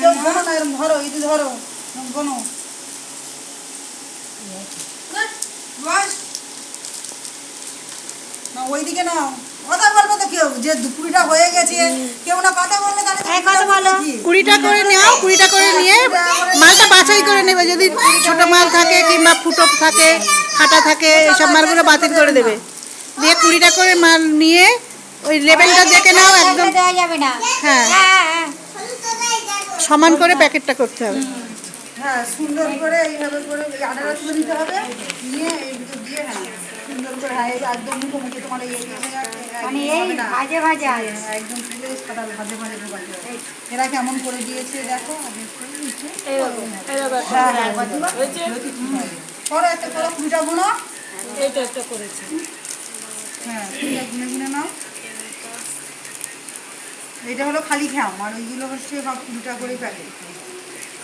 কেউ না এরকম ধরো এই ধরো গোনো না ওইদিকে নাও কথা বলব তো কেউ যে দুপুরিটা হয়ে গেছে কেউ না কথা বললে কথা বলো। কুড়িটা করে নাও কুড়িটা করে নিয়ে মালটা বাছাই করে নেবে যদি ছোট মাল থাকে কিংবা ফুটো থাকে ফাটা থাকে এসব মালগুলো বাতিল করে দেবে। দিয়ে কুড়িটা করে মাল নিয়ে ওই লেবেলটা দেখে নাও একদম দেওয়া যাবে না। হ্যাঁ হ্যাঁ হ্যাঁ। সমান করে প্যাকেটটা করতে হবে। হ্যাঁ সুন্দর করে এইভাবে করে হবে। নিয়ে দিয়ে হ্যাঁ সুন্দর করে হ্যাঁ একদম মুখোমুখি তোমার এই এই- এই- মানে এই এই না। ভাজে ভাজে একদম ভাজে ভাজে এরা কেমন করে দিয়েছে দেখো আমি হ্যাঁ, হ্যাঁ, হুম। করো একটা করো কুড়িটা গুলো হ্যাঁ গুনে গুনে নাও। এটা হলো খালি ঘ্যাম আর ওইগুলো হচ্ছে সব কুড়িটা করে প্যাকেট।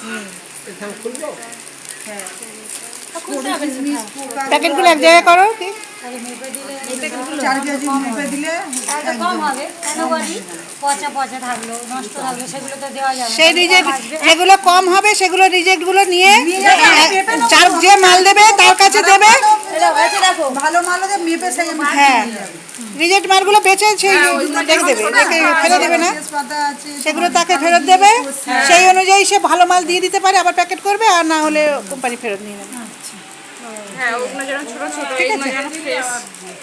হ্যাঁ। প্যাকেটগুলো এক জায়গায় করো কি? চার কেজি মেপে দিলে কম হবে। কেন বলি? পচা পচা থাকল নষ্ট থাকল সেগুলো তো দেওয়া যাবে না। সেই রিজেক্ট যেগুলো কম হবে সেগুলো রিজেক্টগুলো নিয়ে যার যে মাল দেবে তার কাছে দেবে। ভালো মাল যে মেপে সেই হ্যাঁ। রিজেক্ট মালগুলো বেচে সেই দেখে দেবে দেখে ফেলে দেবে না। সেগুলো তাকে ফেরত দেবে সেই অনুযায়ী সে ভালো মাল দিয়ে দিতে পারে আবার প্যাকেট করবে আর না হলে কোম্পানি ফেরত নিয়ে নেবে। হ্যাঁ ওগুলো যেন ছোট ছোট এইগুলো যেন ফ্রেশ।